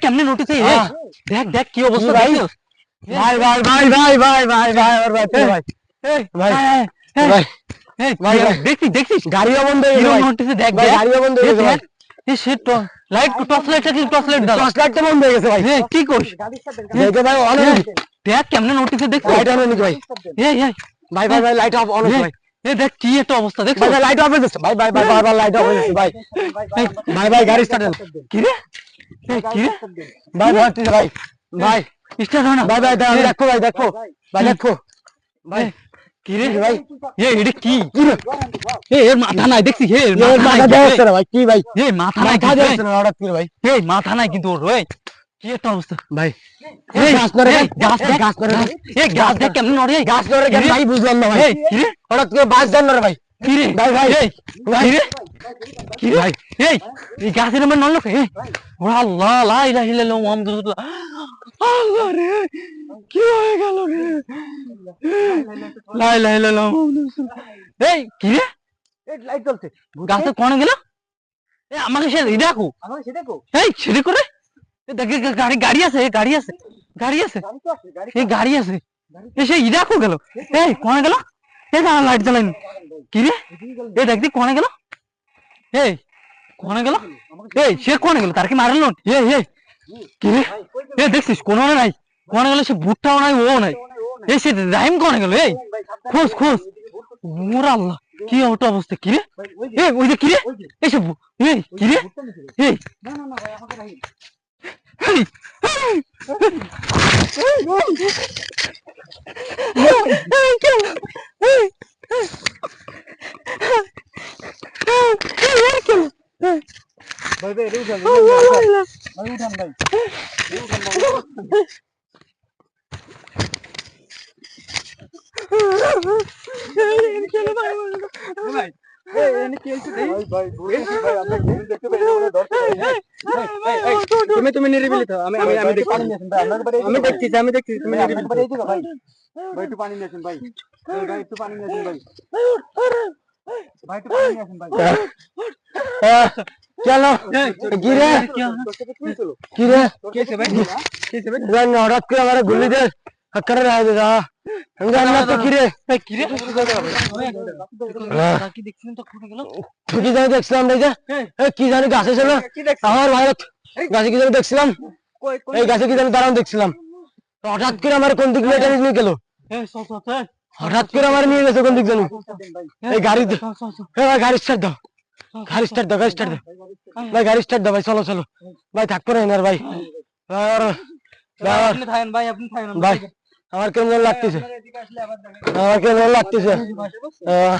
কেমনে নোটিস। দেখ দেখ কি অবস্থা ভাই? দেখছিস? ভাই, ভাই, ভাই, ভাই, ভাই, ভাই, ভাই, ভাই, ভাই। ভাই, এই, এই, ভাই, ভাই, ভাই। দেখছিস দেখছিস? গাড়িও বন্ধ হয়ে গেছে ভাই। দেখ ভাই, গাড়িও বন্ধ হয়ে গেছে ভাই। সে লাইট টর্চ লাইট আছে টর্চ লাইট দাও টর্চ লাইটটা বন্ধ হয়ে গেছে ভাই। কি দেখে ভাই, কেমনে লাইট ভাই। এই এই ভাই, ভাই, ভাই, লাইট অফ, on ভাই। এ দেখ কি একটা অবস্থা ভাই, লাইট অফ হয়ে গেছে। ভাই, ভাই, ভাই, ভাই, ভাই, লাইট অফ হয়ে গেছে, ভাই। ভাই, ভাই, গাড়ি কি রে কি রে ভাই, ভাই, ঠিক আছে, ভাই। ভাই, স্টার্ট হয় না ভাই, ভাই, দাঁড়াও, দেখো ভাই, দেখো। ভাই, দেখো। ভাই, এ, কি রে? ভাই, এ এটা কি? কি এ এর মাথা নাই এর এর মাথা দেওয়া না ভাই, কি ভাই? এ মাথা নাই মাথা কিন্তু, দেওয়া এই, হচ্ছে না হঠাৎ করে ভাই। মাথা নাই কিন্তু ওর কি একটা অবস্থা? ভাই, এই গাছ নড়ে গাছ গাছ নড়ে এই গাছ দেখ কেমনে নড়ে গাছ নড়ে কেন? ভাই বুঝলাম না ভাই। হঠাৎ করে বাস দেন না ভাই। ভাই, ভাই, এই ভাই। কি রে? কি ভাই। এই এই গাছের নামে নড়লো? এই ওরে আল্লাহ লা ইলাহা ইল্লাল্লাহ মুহাম্মাদুর রাসূলুল্লাহ। আল্লাহ রে। কি হয়ে গেল রে? লা ইলাহা ইল্লাল্লাহ মুহাম্মাদুর এই কি রে? লাইট জ্বলছে। গাছে কোনে গেল? এ আমাকে সে দেখো। আমাকে। এই সেটা করে দেখ গাড়ি গাড়ি আছে গাড়ি আছে গাড়ি আছে। এই গাড়ি আছে। এ সে ইরাকো গেল। এই কোনে গেল? এই দাঁড়া লাইট জ্বালাইনি কি রে? এ দেখ দি কোনে গেল? এই কোনে গেল? এই সে কোনে গেল? তার কি মারল? এ এ কি রে? এ দেখছিস কোনো নাই। কোনে গেল সে বুটটাও নাই ও নাই এই সে রাইম কোনে গেল এই খোঁজ খোঁজ মোরা আল্লাহ কি ওটা অবস্থা কি রে এ ওই যে কি রে এই সে এই কি রে এই না না না ভাই আমাকে কেন? ভাই ভাই এটা উঠান। ভাই উঠান ভাই। কেন ভাই বলল? ভাই, এই, এনে কি হয়েছে ভাই? ভাই, ভাই, বলেছি ভাই, আমরা কেউ দেখতে পাই না, আমরা ধরতে পারি না। ভাই, ভাই, ভাই, তুমি তুমি নিরিবিলি তো আমি আমি আমি আমি দেখছি আমি দেখছি তুমি নিরিবিলি ভাই ভাই একটু পানি নিয়েছেন ভাই ভাই, একটু পানি নিয়েছেন ভাই ভাই একটু পানি নিয়েছেন ভাই চলো কি রে কি রে কেসে ভাই কেসে ভাই হঠাৎ করে আমার গুলি দে কি দেখছিলেন তো গেল? কি জানি দেখছিলাম যে কি জানি গাছে ছিল আমার ভারত গাছে কি জানি দেখছিলাম এই গাছে কি জানি দাঁড়ান দেখছিলাম হঠাৎ করে আমার কোন দিক দিয়ে নিয়ে গেল। হঠাৎ করে আমার নিয়ে গেছে কোন দিক জানি এই গাড়ি ভাই গাড়ি স্টার্ট দাও গাড়ি স্টার্ট দাও গাড়ি স্টার্ট দাও ভাই গাড়ি স্টার্ট দাও ভাই চলো চলো ভাই থাকব না ভাই আর ভাই, আপনি ভাই আমরা কেমন লাগতেছে। দেখেন। আমার কেমন লাগতেছে। আহ,